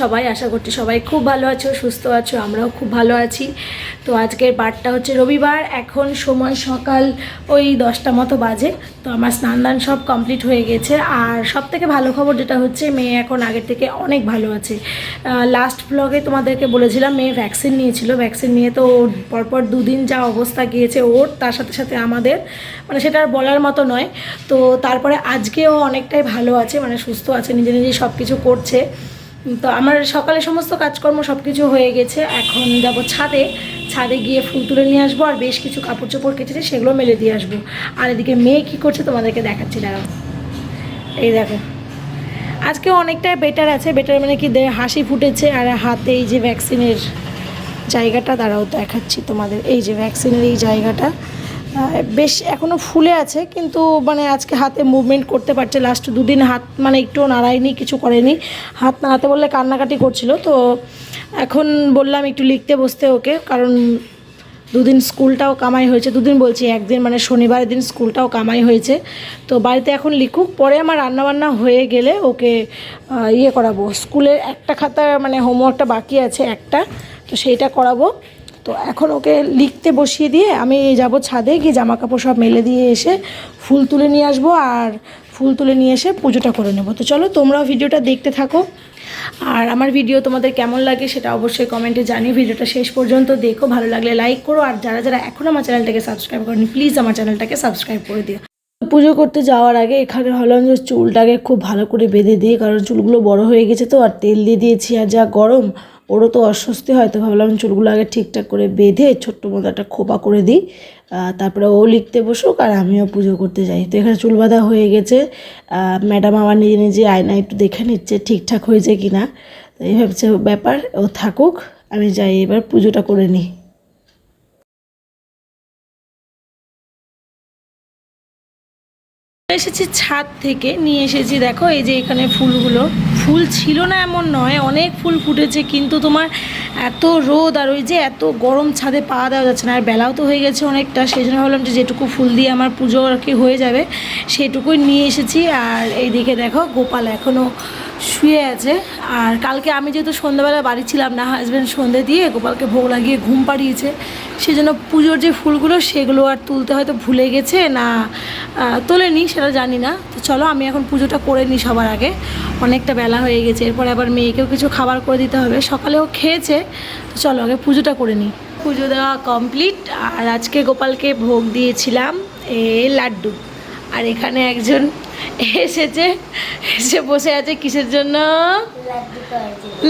সবাই, আশা করছি সবাই খুব ভালো আছো, সুস্থ আছো, আমরাও খুব ভালো আছি। তো আজকের বারটা হচ্ছে রবিবার, এখন সময় সকাল ওই দশটা মতো বাজে। তো আমার স্নান দান সব কমপ্লিট হয়ে গেছে। আর সব থেকে ভালো খবর যেটা হচ্ছে, মেয়ে এখন আগের থেকে অনেক ভালো আছে। লাস্ট ব্লগে তোমাদেরকে বলেছিলাম, মেয়ে ভ্যাকসিন নিয়েছিল। ভ্যাকসিন নিয়ে তো পরপর দুদিন যা অবস্থা গিয়েছে ওর, তার সাথে সাথে আমাদের। মানে সেটা আর বলার মতো নয়। তো তারপরে আজকেও অনেকটাই ভালো আছে মানে সুস্থ আছে, নিজে নিজেই সব কিছু করছে। তো আমার সকালে সমস্ত কাজকর্ম সব কিছু হয়ে গেছে। এখন যাব ছাদে। ছাদে গিয়ে ফুল তুলে নিয়ে আসব আর বেশ কিছু কাপড় চোপড় কেটেছে সেগুলো মেলে দিয়ে আসব। আর এদিকে মেয়ে কী করছে তোমাদেরকে দেখাচ্ছি, দাঁড়াও। এই দেখো। আজকে অনেকটাই বেটার আছে। বেটার মানে কি হাসি ফুটেছে আর হাতে এই যে ভ্যাকসিনের জায়গাটা, দাঁড়াও দেখাচ্ছি তোমাদের। এই যে ভ্যাকসিনের এই জায়গাটা। বেশ এখনও ফুলে আছে, কিন্তু মানে আজকে হাতে মুভমেন্ট করতে পারছে। লাস্ট দুদিন হাত মানে একটু নাড়ায়নি কিছু করেনি। হাত নাড়াতে বললে কান্নাকাটি করছিল, তো এখন বললাম একটু লিখতে বসতে ওকে, কারণ দুদিন স্কুলটাও কামাই হয়েছে। দুদিন বলছি, একদিন মানে শনিবারের দিন স্কুলটাও কামাই হয়েছে। তো বাড়িতে এখন লিখুক, পরে আমার রান্নাবান্না হয়ে গেলে ওকে ইয়ে করাবো। স্কুলের একটা খাতা মানে হোমওয়ার্কটা বাকি আছে একটা, তো সেইটা করাবো। তো এখন ওকে লিখতে বসিয়ে দিয়ে আমি যাব ছাদে গিয়ে জামা কাপড় সব মেলে দিয়ে এসে ফুল তুলে নিয়ে আসব আর ফুল তুলে নিয়ে এসে পুজোটা করে নেব। তো চলো তোমরাও ভিডিওটা দেখতে থাকো। আর আমার ভিডিও তোমাদের কেমন লাগে সেটা অবশ্যই কমেন্টে জানিয়ে ভিডিওটা শেষ পর্যন্ত দেখো। ভালো লাগলে লাইক করো। আর যারা যারা এখনও আমার চ্যানেলটাকে সাবস্ক্রাইব করেনি প্লিজ আমার চ্যানেলটাকে সাবস্ক্রাইব করে দিও। পুজো করতে যাওয়ার আগে এখানে হলাম যে চুলটাকে খুব ভালো করে বেঁধে দিই, কারণ চুলগুলো বড় হয়ে গেছে তো, আর তেল দিয়ে দিয়েছি। আর যা গরম ওরও তো অস্বস্তি হয়, তো ভাবলাম চুলগুলো আগে ঠিকঠাক করে বেঁধে ছোট্ট মতো একটা খোপা করে দিই। তারপরে ও লিখতে বসুক আর আমিও পুজো করতে যাই। তো এখানে চুল বাঁধা হয়ে গেছে। ম্যাডাম আমার নিজে নিজে আয়না একটু দেখে নিচ্ছে ঠিকঠাক হয়েছে কি না এই ভাবছে ব্যাপার, ও থাকুক, আমি যাই এবার পুজোটা করে নিই। এসেছি ছাদ থেকে, নিয়ে এসেছি, দেখো, এই যে এখানে ফুলগুলো। ফুল ছিল না এমন নয়, অনেক ফুল ফুটেছে, কিন্তু তোমার এত রোদ আর ওই যে এত গরম ছাদে পা দেওয়া যাচ্ছে না, আর বেলাও তো হয়ে গেছে অনেকটা, সেই জন্য ভাবলাম যেটুকু ফুল দিয়ে আমার পুজো আর কি হয়ে যাবে, সেটুকুই নিয়ে এসেছি, আর এইদিকে দেখো, গোপাল এখনও শুয়ে আছে। আর কালকে আমি যেহেতু সন্ধ্যাবেলা বাড়ি ছিলাম না হাজব্যান্ড সন্ধে দিয়ে গোপালকে ভোগ লাগিয়ে ঘুম পাড়িয়েছে। সেই জন্য পুজোর যে ফুলগুলো সেগুলো আর তুলতে হয়তো ভুলে গেছে না তোলেনি সেটা জানি না। তো চলো আমি এখন পুজোটা করে নিই সবার আগে। অনেকটা বেলা হয়ে গেছে, এরপর আবার মেয়েকেও কিছু খাবার করে দিতে হবে। সকালেও খেয়েছে, তো চলো আগে পুজোটা করে নিই। পুজো দেওয়া কমপ্লিট আর আজকে গোপালকে ভোগ দিয়েছিলাম, এ লাড্ডু। আর এখানে একজন এসেছে এসে বসে আছে কিসের জন্য?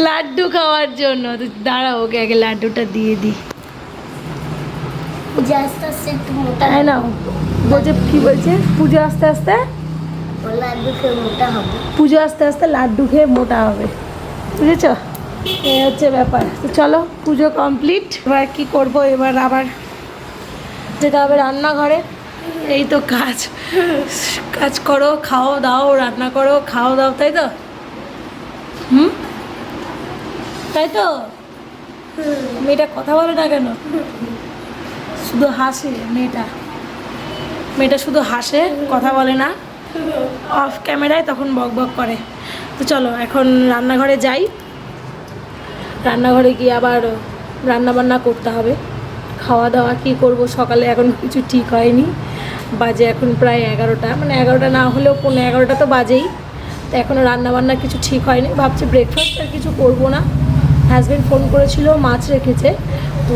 লাড্ডু খাওয়ার জন্য। তো দাঁড়াও ওকে আগে লাড্ডুটা দিয়ে দিই পূজা আস্তে আস্তে একটু মোটা তাই না বলছে কি বলছে? পুজো আস্তে আস্তে? লাড্ডু খেয়ে মোটা হবে। পুজো আস্তে আস্তে লাড্ডু খেয়ে মোটা হবে। বুঝেছ? এই হচ্ছে ব্যাপার। তো চলো পুজো কমপ্লিট। এবার কি করব? এবার আবার যেতে হবে রান্নাঘরে। এই তো কাজ। কাজ করো, খাও দাও, রান্না করো, খাও দাও, তাই তো? হুম? তাই তো? মেয়েটা কথা বলে না কেন? শুধু হাসে মেয়েটা। মেয়েটা শুধু হাসে, কথা বলে না। অফ ক্যামেরায় তখন বক বক করে। তো চলো, এখন রান্নাঘরে যাই। রান্নাঘরে গিয়ে আবার রান্না বান্না করতে হবে। খাওয়া দাওয়া কী করব? সকালে এখন কিছু ঠিক হয়নি। বাজে এখন প্রায় এগারোটা। মানে এগারোটা না হলেও পনেরো এগারোটা তো বাজেই। তো এখনও রান্নাবান্না কিছু ঠিক হয়নি। ভাবছি ব্রেকফাস্ট আর কিছু করব না। হাজব্যান্ড ফোন করেছিল, মাছ রেখেছে। তো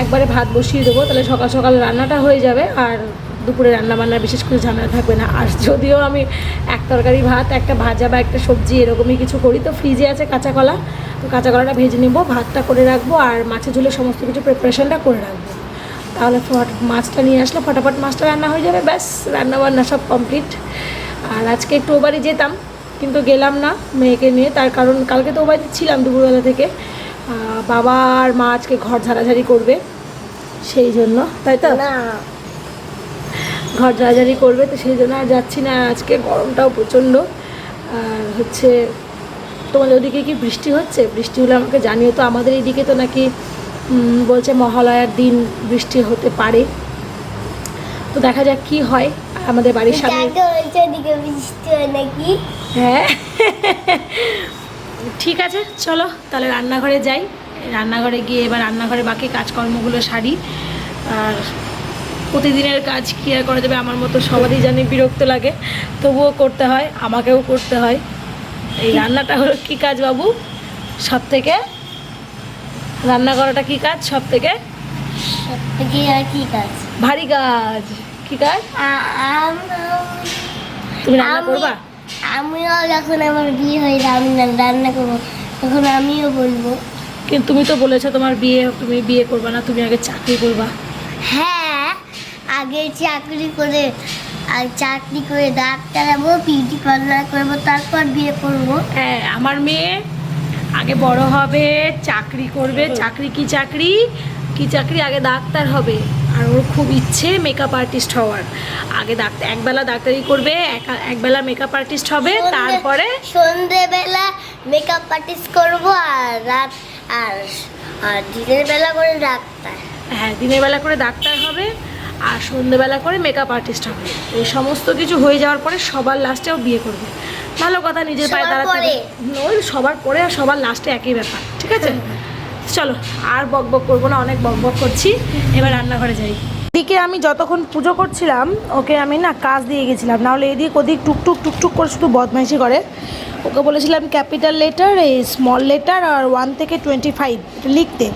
একবারে ভাত বসিয়ে দেবো। তাহলে সকাল সকাল রান্নাটা হয়ে যাবে। আর দুপুরে রান্না বান্নার বিশেষ করে ঝামেলা থাকবে না। আর যদিও আমি এক তরকারি ভাত, একটা ভাজা বা একটা সবজি এরকমই কিছু করি, তো ফ্রিজে আছে কাঁচা কলা। তো কাঁচা কলাটা ভেজে নিব, ভাতটা করে রাখব আর মাছের ঝুলে সমস্ত কিছু প্রিপারেশনটা করে রাখব। তাহলে ফট- মাছটা নিয়ে আসলে ফটাফট মাছটা রান্না হয়ে যাবে, ব্যাস রান্না বান্না সব কমপ্লিট আর আজকে একটু ও বাড়ি যেতাম, কিন্তু গেলাম না মেয়েকে নিয়ে, তার কারণ কালকে তো ও বাড়িতে ছিলাম দুপুরবেলা থেকে। বাবা আর মা আজকে ঘর ঝাড়াঝাড়ি করবে, সেই জন্য। তাই তো? না ঘর ঝাড়াঝাড়ি করবে তো সেই জন্য আর যাচ্ছি না। আজকে গরমটাও প্রচণ্ড। আর হচ্ছে তোমাদের ওদিকে কি বৃষ্টি হচ্ছে? বৃষ্টি হলে আমাকে জানিও তো আমাদের এইদিকে তো নাকি বলছে মহালয়ার দিন বৃষ্টি হতে পারে। তো দেখা যাক কি হয়। আমাদের বাড়ির সামনে হয় হ্যাঁ। ঠিক আছে চলো তাহলে রান্নাঘরে যাই। রান্নাঘরে গিয়ে এবার রান্নাঘরে বাকি কাজকর্মগুলো সারি। আর প্রতিদিনের কাজ কী আর করা যাবে আমার মতো সবারই জানি বিরক্ত লাগে। তবুও করতে হয় আমাকেও করতে হয়। এই রান্নাটা হলো কী কাজ বাবু? সব থেকে রান্না করাটা কী কাজ? সব থেকে ভারী কাজ। কী কাজ? আম- তুমি রান্না করবা? আমিও যখন আমার বিয়ে হয়ে রান্না রান্না করব তখন আমিও বলব। কিন্তু তুমি তো বলেছ তোমার বিয়ে তুমি বিয়ে করবা না তুমি আগে চাকরি করবা। হ্যাঁ আগে চাকরি করে আর চাকরি করে ডাক্তার হব বিউটি পার্লার করব তারপর বিয়ে করব। হ্যাঁ আমার মেয়ে আগে বড় হবে চাকরি করবে। চাকরি কি চাকরি? কি চাকরি? আগে ডাক্তার হবে। আর ওর খুব ইচ্ছে মেকআপ আর্টিস্ট হওয়ার। আগে ডাক্তার একবেলা ডাক্তারি করবে একা- একবেলা মেকআপ আর্টিস্ট হবে তারপরে সন্ধেবেলা মেকআপ আর্টিস্ট করব আর রাত আর আর দিনের বেলা করে ডাক্তার। হ্যাঁ দিনের বেলা করে ডাক্তার হবে। আর সন্ধ্যেবেলা করে মেকআপ আর্টিস্ট হবে। এই সমস্ত কিছু হয়ে যাওয়ার পরে সবার লাস্টেও বিয়ে করবে। ভালো কথা নিজের পায়ে দাঁড়াতে ওই সবার পরে আর সবার লাস্টে একই ব্যাপার ঠিক আছে? চলো আর বক বক করব না অনেক বক বক করছি। এবার রান্নাঘরে যাই। দিকে আমি যতক্ষণ পুজো করছিলাম ওকে আমি না কাজ দিয়ে গেছিলাম। নাহলে এদিক ওদিক টুকটুক টুকটুক করে শুধু বদমাইশি করে। ওকে বলেছিলাম ক্যাপিটাল লেটার এই স্মল লেটার আর ওয়ান থেকে টোয়েন্টি ফাইভ লিখতে।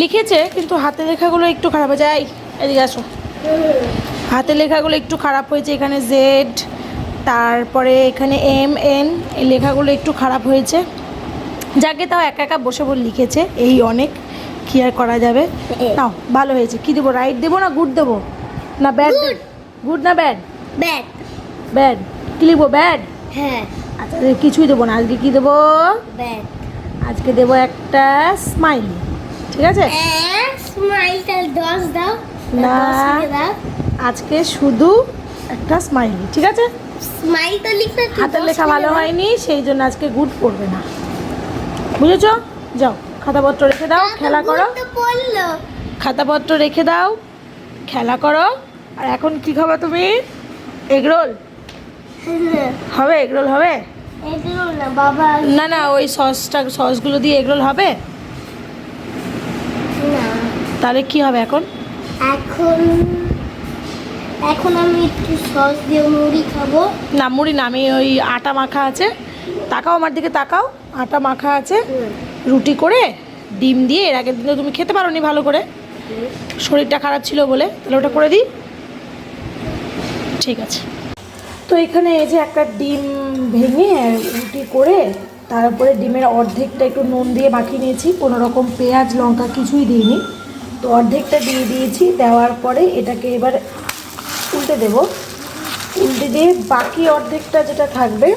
লিখেছে কিন্তু হাতে লেখাগুলো একটু খারাপ হয়ে যায়। এদিকে আসো। হাতে লেখাগুলো একটু খারাপ হয়েছে এখানে জেড তারপরে এখানে এম এন এই লেখাগুলো একটু খারাপ হয়েছে। যাকে তাও একা একা বসে বসে লিখেছে এই অনেক কি আর করা যাবে? নাও ভালো হয়েছে। কি দেবো রাইট দেবো না গুড দেবো? না ব্যাড গুড না ব্যাড ব্যাট ব্যাড কি লিখব ব্যাড হ্যাঁ। আচ্ছা কিছুই দেবো না। আজকে কি দেবো? ব্যাড আজকে দেবো একটা স্মাইল ঠিক আছে? স্মাইলটা দশ দাও। না। আজকে শুধু একটা স্মাইলি ঠিক আছে? স্মাইল তো লিখতে একটু হাতের লেখা ভালো হয়নি সেই জন্য আজকে গুড পড়বে না। বুঝেছ? যাও খাতাপত্র রেখে দাও খেলা করো। খাতাপত্র রেখে দাও খেলা করো। আর এখন কি খাবা তুমি? এগরোল হবে এগরোল হবে? না না না ওই সসটা সসগুলো দিয়ে এগরোল হবে? না। তাহলে কি হবে এখন? এখন এখন আমি একটু সস দিয়ে মুড়ি খাব। না মুড়ি না আমি ওই আটা মাখা আছে। তাকাও আমার দিকে তাকাও। আটা মাখা আছে। রুটি করে ডিম দিয়ে এর আগের দিনে তুমি খেতে পারো নি ভালো করে। শরীরটা খারাপ ছিল বলে। তাহলে ওটা করে দিই। ঠিক আছে। তো এখানে এই যে একটা ডিম ভেঙে রুটি করে তারপরে ডিমের অর্ধেকটা একটু নুন দিয়ে মাখিয়ে নিয়েছি। কোনো রকম পেঁয়াজ লঙ্কা কিছুই দিইনি। তো অর্ধেকটা দিয়ে দিয়েছি, দেওয়ার পরে এটাকে এবার উল্টে দেব। উল্টে দিয়ে বাকি অর্ধেকটা যেটা থাকবে,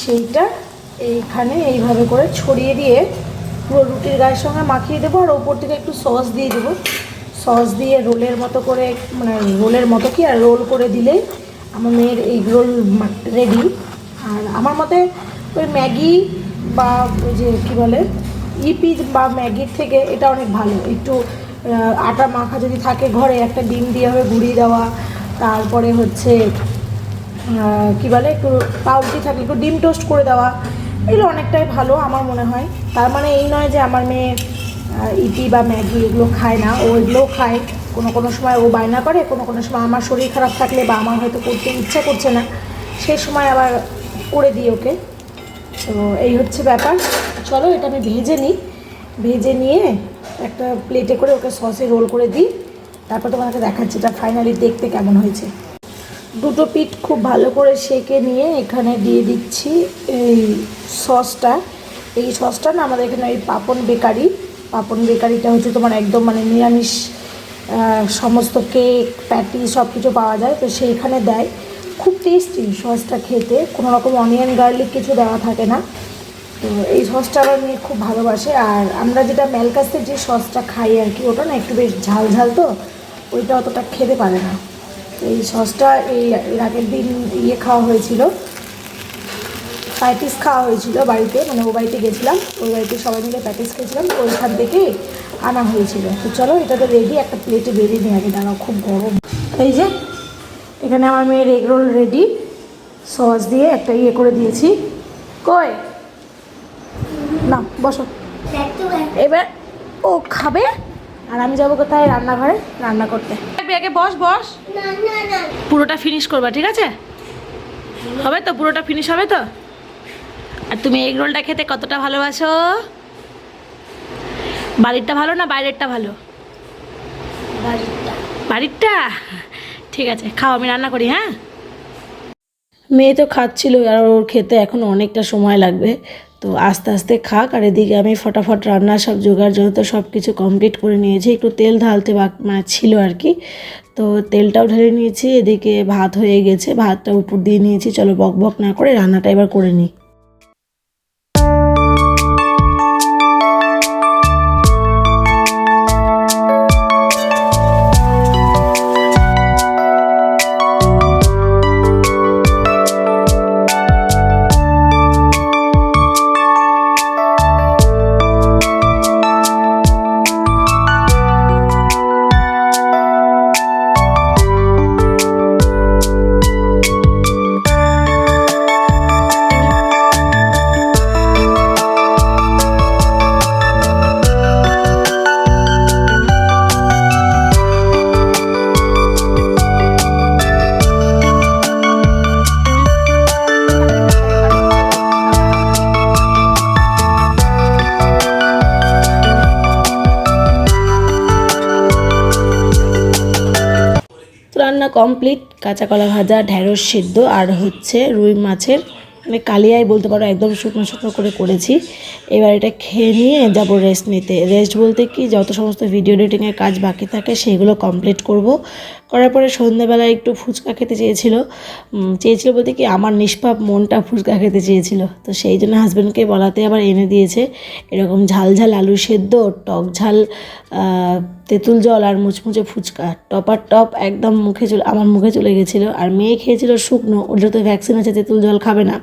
সেইটা এইখানে এইভাবে করে ছড়িয়ে দিয়ে পুরো রুটির গায়ের সঙ্গে মাখিয়ে দেবো আর ওপর থেকে একটু সস দিয়ে দেবো। সস দিয়ে রোলের মতো করে মানে রোলের মতো কি আর রোল করে দিলেই আমার মেয়ের এই রোল রেডি আর আমার মতে ওই ম্যাগি বা ওই যে কী বলে ইপি বা ম্যাগির থেকে এটা অনেক ভালো। একটু আটা মাখা যদি থাকে ঘরে, একটা ডিম দিয়ে হবে গুঁড়িয়ে দেওয়া, তারপরে হচ্ছে কি বলে, একটু পাউরুটি থাকলে একটু ডিম টোস্ট করে দেওয়া, এগুলো অনেকটাই ভালো আমার মনে হয়। তার মানে এই নয় যে আমার মেয়ে ইপি বা ম্যাগি এগুলো খায় না। ও এগুলোও খায়, কোনো কোনো সময় ও বায়না করে, কোনো কোনো সময় আমার শরীর খারাপ থাকলে বা আমার হয়তো করতে ইচ্ছা করছে না, সেই সময় আবার করে দিই ওকে। তো এই হচ্ছে ব্যাপার। চলো, এটা আমি ভেজে নিই। ভেজে নিয়ে একটা প্লেটে করে ওকে সসে রোল করে দিই। তারপর তোমাকে দেখাচ্ছি এটা ফাইনালি দেখতে কেমন হয়েছে। দুটো পিঠ খুব ভালো করে সেকে নিয়ে এখানে দিয়ে দিচ্ছি এই সসটা এই সসটা না আমাদের এখানে ওই পাপন বেকারি। পাপন বেকারিটা হচ্ছে তোমার একদম মানে নিরামিষ সমস্ত কেক প্যাটি সব কিছু পাওয়া যায়। তো সেইখানে দেয়। খুব টেস্টি সসটা খেতে। কোনো রকম অনিয়ন গার্লিক কিছু দেওয়া থাকে না। তো এই সসটা আমার মেয়ে খুব ভালোবাসে। আর আমরা যেটা ম্যালকাসের যে সসটা খাই আর কি, ওটা না একটু বেশ ঝাল ঝাল তো, ওইটা অতটা খেতে পারে না। এই সসটা এই এর আগের দিন ইয়ে খাওয়া হয়েছিল, প্যাটিস খাওয়া হয়েছিল বাড়িতে মানে ও বাড়িতে গেছিলাম ওই বাড়িতে সবাই মিলে প্যাটিস খেয়েছিলাম ওইখান থেকে আনা হয়েছিল। তো চলো এটা তো রেডি, একটা প্লেটে বেরিয়ে নিয়ে আগে, দাঁড়াও, খুব গরম। এই যে, এখানে আমার মেয়ের এগ রোল রেডি, সস দিয়ে একটা ইয়ে করে দিয়েছি। না বসো। এবার ও খাবে আর আমি যাব কোথায়? রান্নাঘরে রান্না করতে। আগে বস বস। না না না। পুরোটা ফিনিশ করবা ঠিক আছে? হবে তো? পুরোটা ফিনিশ হবে তো? আর তুমি এগ রোলটা খেতে কতটা ভালোবাসো? বাড়িরটা ভালো না বাইরেরটা ভালো? বাড়িরটা? ঠিক আছে খাও আমি রান্না করি হ্যাঁ? মেয়ে তো খাচ্ছিল আর ওর খেতে এখন অনেকটা সময় লাগবে। তো আস্তে আস্তে খাক, আর এদিকে আমি ফটাফট রান্না সব জোগাড় যত সব কিছু কমপ্লিট করে নিয়েছি, একটু তেল ঢালতে ছিল আর কি। তো তেলটাও ঢেলে নিয়েছি, এদিকে ভাত হয়ে গেছে, ভাতটা উপর দিয়ে নিয়েছি, চলো বক বক না করে রান্নাটা এবার করে নিই। কমপ্লিট কাঁচা কলা ভাজা ঢ্যাঁড়স সিদ্ধ, আর হচ্ছে রুই মাছের মানে কালিয়াই বলতে পারো, একদম শুকনো শুকনো করে করেছি। এবার এটা খেয়ে নিয়ে যাব রেস্ট নিতে। রেস্ট বলতে কি, যত সমস্ত ভিডিও এডিটিংয়ের কাজ বাকি থাকে, সেগুলো কমপ্লিট করব। করার পরে সন্ধ্যেবেলায় একটু ফুচকা খেতে চেয়েছিল। চেয়েছিল বলতে কি, আমার নিষ্পাপ মনটা ফুচকা খেতে চেয়েছিল। তো সেই জন্য হাজব্যান্ডকে বলাতে আবার এনে দিয়েছে। এরকম ঝাল ঝাল আলু সেদ্ধ, টক ঝাল তেঁতুল জল আর মুচমুচে ফুচকা। টপার টপ একদম মুখে চলে, আমার মুখে চলে গেছিল। আর মেয়ে খেয়েছিল শুকনো, ওর যত ভ্যাকসিন আছে, তেঁতুল জল খাবে না।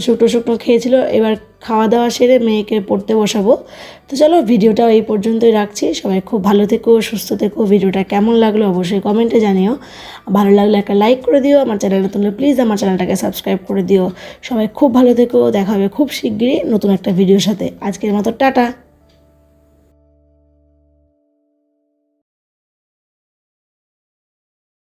শুকনো শুকনো খেয়েছিল, এবার খাওয়া দাওয়া সেরে মেয়েকে পড়তে বসাবো। তো চলো ভিডিওটা এই পর্যন্তই রাখছি। সবাই খুব ভালো থেকো, সুস্থ থেকো। ভিডিওটা কেমন লাগল অবশ্যই কমেন্টে জানিও। ভালো লাগলে একটা লাইক করে দিও। আমার চ্যানেল নতুন প্লিজ আমার চ্যানেলটাকে সাবস্ক্রাইব করে দিও। সবাই খুব ভালো থেকো। দেখা হবে খুব শিগগিরই নতুন একটা ভিডিওর সাথে। আজকের মতো, টাটা!